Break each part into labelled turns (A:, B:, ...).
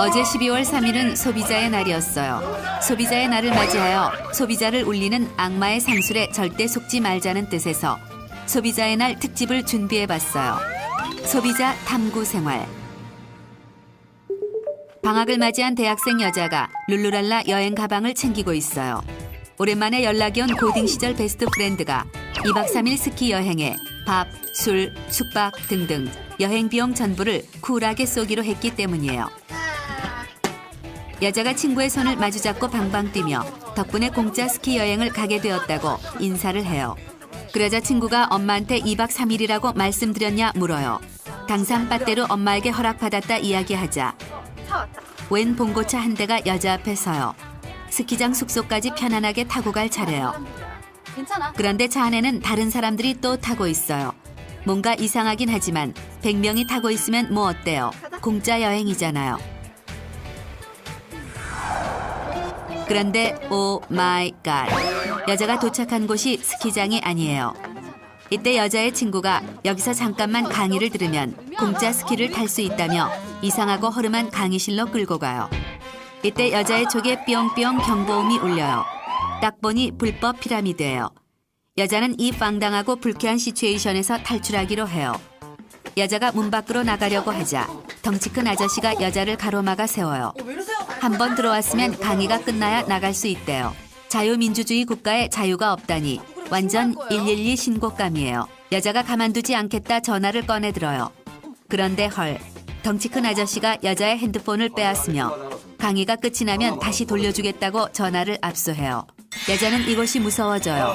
A: 어제 12월 3일은 소비자의 날이었어요. 소비자의 날을 맞이하여 소비자를 울리는 악마의 상술에 절대 속지 말자는 뜻에서 소비자의 날 특집을 준비해 봤어요. 소비자 탐구 생활. 방학을 맞이한 대학생 여자가 룰루랄라 여행 가방을 챙기고 있어요. 오랜만에 연락이 온 고딩 시절 베스트 프렌드가 2박 3일 스키 여행에 밥, 술, 숙박 등등 여행 비용 전부를 쿨하게 쏘기로 했기 때문이에요. 여자가 친구의 손을 마주잡고 방방 뛰며 덕분에 공짜 스키 여행을 가게 되었다고 인사를 해요. 그러자 친구가 엄마한테 2박 3일이라고 말씀드렸냐 물어요. 당상 빠떼로 엄마에게 허락받았다 이야기하자 웬 봉고차 한 대가 여자 앞에 서요. 스키장 숙소까지 편안하게 타고 갈 차례요. 그런데 차 안에는 다른 사람들이 또 타고 있어요. 뭔가 이상하긴 하지만 100명이 타고 있으면 뭐 어때요? 공짜 여행이잖아요. 그런데 오 마이 갓. 여자가 도착한 곳이 스키장이 아니에요. 이때 여자의 친구가 여기서 잠깐만 강의를 들으면 공짜 스키를 탈 수 있다며 이상하고 허름한 강의실로 끌고 가요. 이때 여자의 촉에 뿅뿅 경보음이 울려요. 딱 보니 불법 피라미드예요. 여자는 이 황당하고 불쾌한 시츄에이션에서 탈출하기로 해요. 여자가 문 밖으로 나가려고 하자 덩치 큰 아저씨가 여자를 가로막아 세워요. 한 번 들어왔으면 강의가 끝나야 나갈 수 있대요. 자유민주주의 국가에 자유가 없다니 완전 112 신고감이에요. 여자가 가만두지 않겠다 전화를 꺼내 들어요. 그런데 헐, 덩치 큰 아저씨가 여자의 핸드폰을 빼앗으며 강의가 끝이 나면 다시 돌려주겠다고 전화를 압수해요. 여자는 이것이 무서워져요.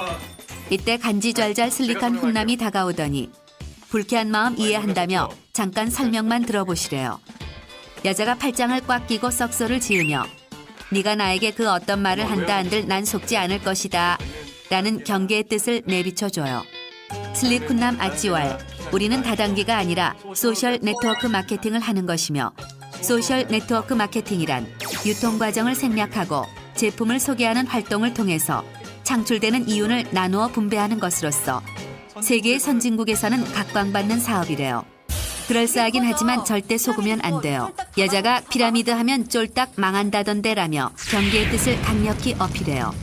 A: 이때 간지잘잘 슬릭한 훈남이 다가오더니 불쾌한 마음 이해한다며 잠깐 설명만 들어보시래요. 여자가 팔짱을 꽉 끼고 썩소를 지으며 네가 나에게 그 어떤 말을 한다 한들 난 속지 않을 것이다 라는 경계의 뜻을 내비쳐줘요. 슬릭 훈남 아찌왈 우리는 다단계가 아니라 소셜 네트워크 마케팅을 하는 것이며 소셜 네트워크 마케팅이란 유통 과정을 생략하고 제품을 소개하는 활동을 통해서 창출되는 이윤을 나누어 분배하는 것으로서 세계 선진국에서는 각광받는 사업이래요. 그럴싸하긴 하지만 절대 속으면 안 돼요. 여자가 피라미드 하면 쫄딱 망한다던데라며 경계의 뜻을 강력히 어필해요.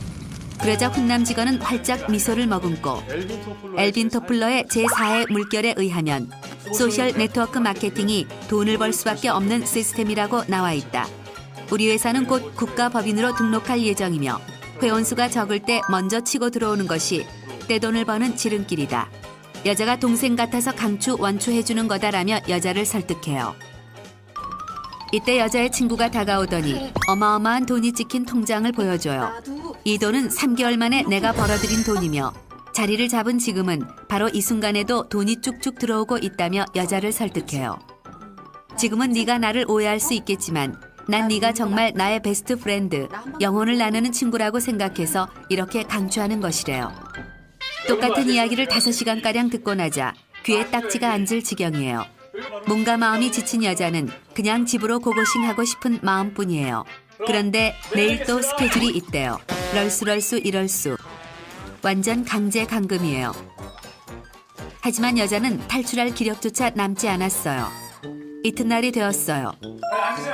A: 그러자 훈남 직원은 활짝 미소를 머금고 엘빈 토플러의 제4의 물결에 의하면 소셜 네트워크 마케팅이 돈을 벌 수밖에 없는 시스템이라고 나와 있다. 우리 회사는 곧 국가 법인으로 등록할 예정이며 회원수가 적을 때 먼저 치고 들어오는 것이 떼돈을 버는 지름길이다. 여자가 동생 같아서 강추 원추해주는 거다라며 여자를 설득해요. 이때 여자의 친구가 다가오더니 어마어마한 돈이 찍힌 통장을 보여줘요. 이 돈은 3개월 만에 내가 벌어들인 돈이며 자리를 잡은 지금은 바로 이 순간에도 돈이 쭉쭉 들어오고 있다며 여자를 설득해요. 지금은 네가 나를 오해할 수 있겠지만 난 네가 정말 나의 베스트 프렌드, 영혼을 나누는 친구라고 생각해서 이렇게 강추하는 것이래요. 똑같은 이야기를 5시간가량 듣고 나자 귀에 딱지가 앉을 지경이에요. 몸과 마음이 지친 여자는 그냥 집으로 고고싱하고 싶은 마음뿐이에요. 그런데 내일 또 스케줄이 있대요. 럴수 럴수 이럴 수. 완전 강제 감금이에요. 하지만 여자는 탈출할 기력조차 남지 않았어요. 이튿날이 되었어요.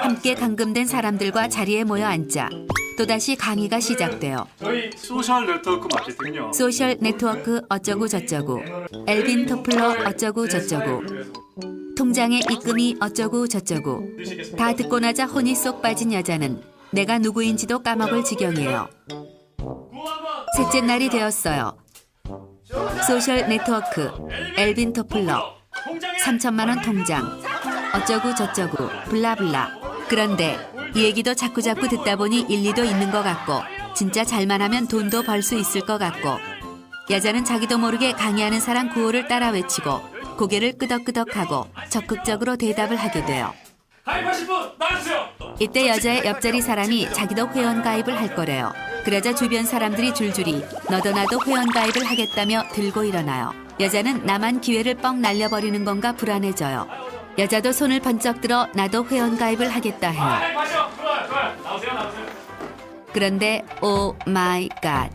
A: 함께 감금된 사람들과 자리에 모여 앉자 또다시 강의가 시작돼요.
B: 저희 소셜 네트워크 마케팅요.
A: 소셜 네트워크 어쩌고 저쩌고 엘빈 토플러 어쩌고 저쩌고 통장의 입금이 어쩌고 저쩌고 다 듣고 나자 혼이 쏙 빠진 여자는 내가 누구인지도 까먹을 지경이에요. 셋째 날이 되었어요. 소셜 네트워크 엘빈 토플러 3천만 원 통장 어쩌고 저쩌고 블라블라 그런데 이 얘기도 자꾸자꾸 듣다 보니 일리도 있는 것 같고 진짜 잘만 하면 돈도 벌 수 있을 것 같고 여자는 자기도 모르게 강의하는 사람 구호를 따라 외치고 고개를 끄덕끄덕하고 적극적으로 대답을 하게 돼요. 이때 여자의 옆자리 사람이 자기도 회원 가입을 할 거래요. 그러자 주변 사람들이 줄줄이 너도 나도 회원 가입을 하겠다며 들고 일어나요. 여자는 나만 기회를 뻥 날려버리는 건가 불안해져요. 여자도 손을 번쩍 들어 나도 회원 가입을 하겠다
B: 해요.
A: 그런데 오 마이 갓.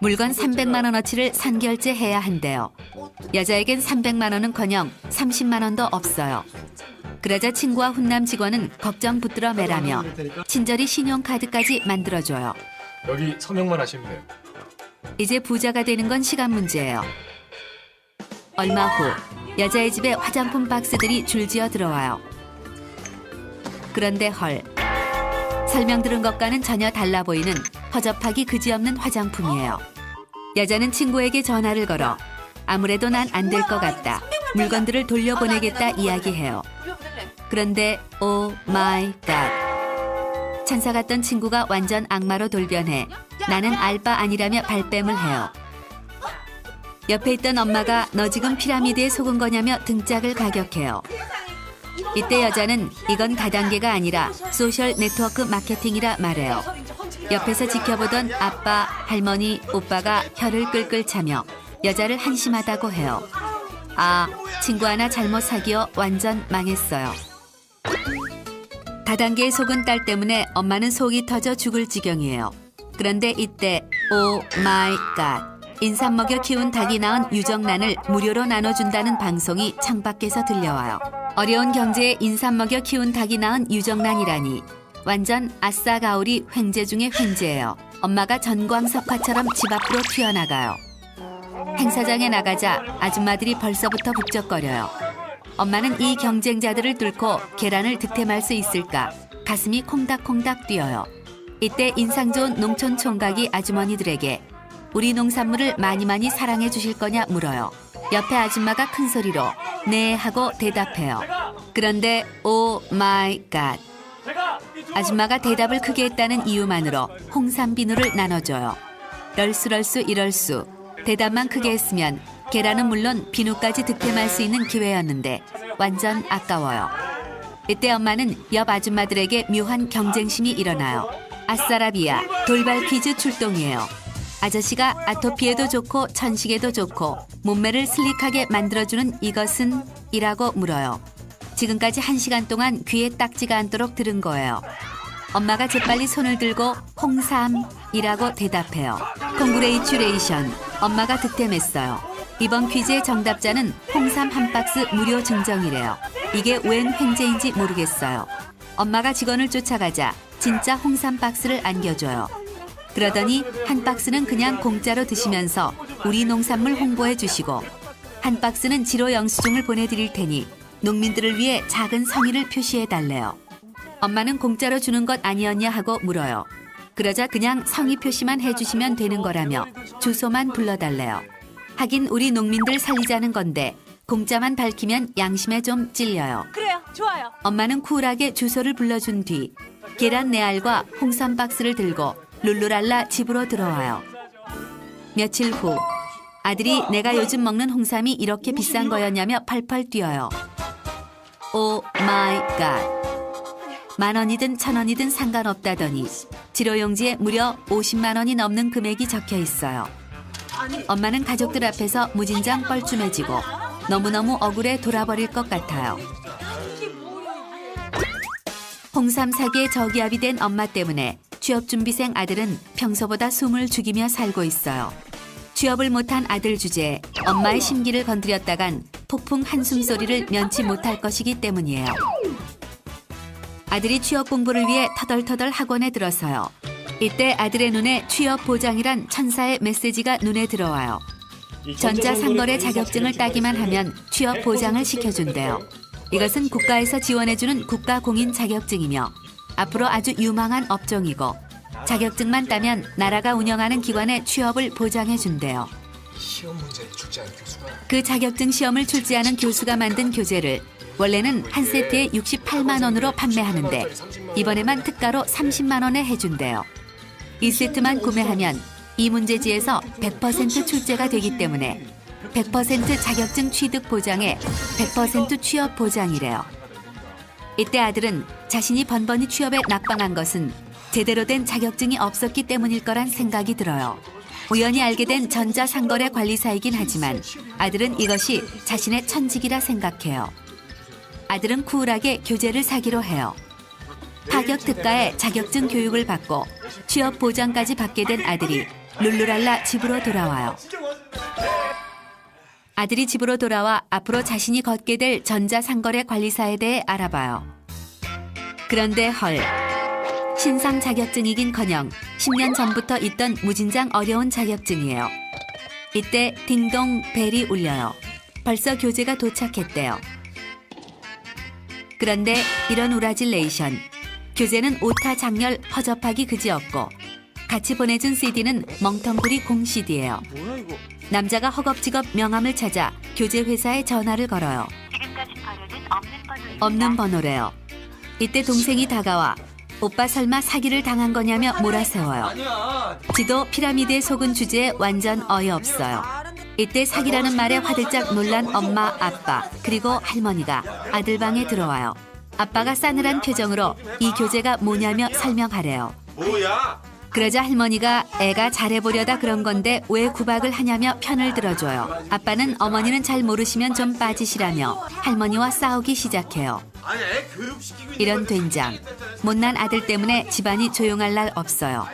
A: 물건 300만 원어치를 선결제해야 한대요. 여자에겐 300만 원은커녕 30만 원도 없어요. 그러자 친구와 훈남 직원은 걱정 붙들어 매라며 친절히 신용카드까지 만들어줘요.
C: 여기 서명만 하시면 돼요.
A: 이제 부자가 되는 건 시간 문제예요. 얼마 후 여자의 집에 화장품 박스들이 줄지어 들어와요. 그런데 헐 설명 들은 것과는 전혀 달라 보이는 허접하기 그지없는 화장품이에요. 여자는 친구에게 전화를 걸어 아무래도 난 안 될 것 같다. 물건들을 돌려보내겠다 이야기해요. 그런데 오 마이 갓. 천사 같던 친구가 완전 악마로 돌변해 나는 알바 아니라며 발뺌을 해요. 옆에 있던 엄마가 너 지금 피라미드에 속은 거냐며 등짝을 가격해요. 이때 여자는 이건 다단계가 아니라 소셜 네트워크 마케팅이라 말해요. 옆에서 지켜보던 아빠, 할머니, 오빠가 혀를 끌끌 차며 여자를 한심하다고 해요. 아, 친구 하나 잘못 사귀어 완전 망했어요. 다단계에 속은 딸 때문에 엄마는 속이 터져 죽을 지경이에요. 그런데 이때 오 마이 갓 인삼 먹여 키운 닭이 낳은 유정란을 무료로 나눠준다는 방송이 창밖에서 들려와요. 어려운 경제에 인삼 먹여 키운 닭이 낳은 유정란이라니 완전 아싸 가오리 횡재 중의 횡재예요. 엄마가 전광석화처럼 집 앞으로 튀어나가요. 행사장에 나가자 아줌마들이 벌써부터 북적거려요. 엄마는 이 경쟁자들을 뚫고 계란을 득템할 수 있을까 가슴이 콩닥콩닥 뛰어요. 이때 인상 좋은 농촌 총각이 아주머니들에게 우리 농산물을 많이 많이 사랑해 주실 거냐 물어요. 옆에 아줌마가 큰 소리로 네 하고 대답해요. 그런데 오 마이 갓 아줌마가 대답을 크게 했다는 이유만으로 홍삼 비누를 나눠줘요. 럴수럴수 이럴수 대답만 크게 했으면 계란은 물론 비누까지 득템할 수 있는 기회였는데 완전 아까워요. 이때 엄마는 옆 아줌마들에게 묘한 경쟁심이 일어나요. 아싸라비아 돌발 퀴즈 출동이에요. 아저씨가 아토피에도 좋고 천식에도 좋고 몸매를 슬릭하게 만들어주는 이것은 이라고 물어요. 지금까지 한 시간 동안 귀에 딱지가 않도록 들은 거예요. 엄마가 재빨리 손을 들고 홍삼이라고 대답해요. 콩그레이츄레이션. 엄마가 득템했어요. 이번 퀴즈의 정답자는 홍삼 한 박스 무료 증정이래요. 이게 웬 횡재인지 모르겠어요. 엄마가 직원을 쫓아가자 진짜 홍삼 박스를 안겨줘요. 그러더니 한 박스는 그냥 공짜로 드시면서 우리 농산물 홍보해 주시고 한 박스는 지로 영수증을 보내드릴 테니 농민들을 위해 작은 성의를 표시해 달래요. 엄마는 공짜로 주는 것 아니었냐 하고 물어요. 그러자 그냥 성의 표시만 해주시면 되는 거라며 주소만 불러달래요. 하긴 우리 농민들 살리자는 건데 공짜만 밝히면 양심에 좀 찔려요.
D: 그래요. 좋아요.
A: 엄마는 쿨하게 주소를 불러준 뒤 계란 네 알과 홍삼 박스를 들고 룰루랄라 집으로 들어와요. 며칠 후 아들이 내가 요즘 먹는 홍삼이 이렇게 비싼 거였냐며 팔팔 뛰어요. 오 마이 갓. 만 원이든 천 원이든 상관없다더니 지로용지에 무려 50만 원이 넘는 금액이 적혀 있어요. 엄마는 가족들 앞에서 무진장 뻘쭘해지고 너무너무 억울해 돌아버릴 것 같아요. 홍삼 사기에 저기압이 된 엄마 때문에 취업 준비생 아들은 평소보다 숨을 죽이며 살고 있어요. 취업을 못한 아들 주제에 엄마의 심기를 건드렸다간 폭풍 한숨 소리를 면치 못할 것이기 때문이에요. 아들이 취업 공부를 위해 터덜터덜 학원에 들어서요. 이때 아들의 눈에 취업 보장이란 천사의 메시지가 눈에 들어와요. 전자상거래 자격증을 따기만 하면 취업 보장을 시켜준대요. 이것은 국가에서 지원해주는 국가공인 자격증이며 앞으로 아주 유망한 업종이고 자격증만 따면 나라가 운영하는 기관에 취업을 보장해 준대요.
C: 출제한 교수가
A: 그 자격증 시험을 출제하는 교수가 만든 교재를 원래는 한 세트에 68만 원으로 판매하는데 이번에만 특가로 30만 원에 해준대요. 이 세트만 구매하면 이 문제지에서 100% 출제가 되기 때문에 100% 자격증 취득 보장에 100% 취업 보장이래요. 이때 아들은 자신이 번번이 취업에 낙방한 것은 제대로 된 자격증이 없었기 때문일 거란 생각이 들어요. 우연히 알게 된 전자상거래 관리사이긴 하지만 아들은 이것이 자신의 천직이라 생각해요. 아들은 쿨하게 교재를 사기로 해요. 파격 특가에 자격증 교육을 받고 취업 보장까지 받게 된 아들이 룰루랄라 집으로 돌아와요. 아들이 집으로 돌아와 앞으로 자신이 걷게 될 전자상거래 관리사에 대해 알아봐요. 그런데 헐. 신상 자격증이긴 커녕 10년 전부터 있던 무진장 어려운 자격증이에요. 이때 딩동 벨이 울려요. 벌써 교재가 도착했대요. 그런데 이런 우라질레이션. 교재는 오타 장렬 허접하기 그지없고 같이 보내준 CD는 멍텅구리 공 CD예요.
D: 뭐야 이거?
A: 남자가 허겁지겁 명함을 찾아 교재 회사에 전화를 걸어요.
E: 지금까지 번호는 없는
A: 번호래요. 이때 동생이 다가와 오빠 설마 사기를 당한 거냐며 몰아세워요.
D: 아니야.
A: 지도 피라미드에 속은 주제에 완전 어이없어요. 이때 사기라는 말에 화들짝 놀란 엄마, 아빠, 그리고 할머니가 아들 방에 들어와요. 아빠가 싸늘한 표정으로 이 교재가 뭐냐며 설명하래요.
D: 뭐야?
A: 그러자 할머니가 애가 잘해보려다 그런 건데 왜 구박을 하냐며 편을 들어줘요. 아빠는 어머니는 잘 모르시면 좀 빠지시라며 할머니와 싸우기 시작해요. 이런 된장. 못난 아들 때문에 집안이 조용할 날
D: 없어요.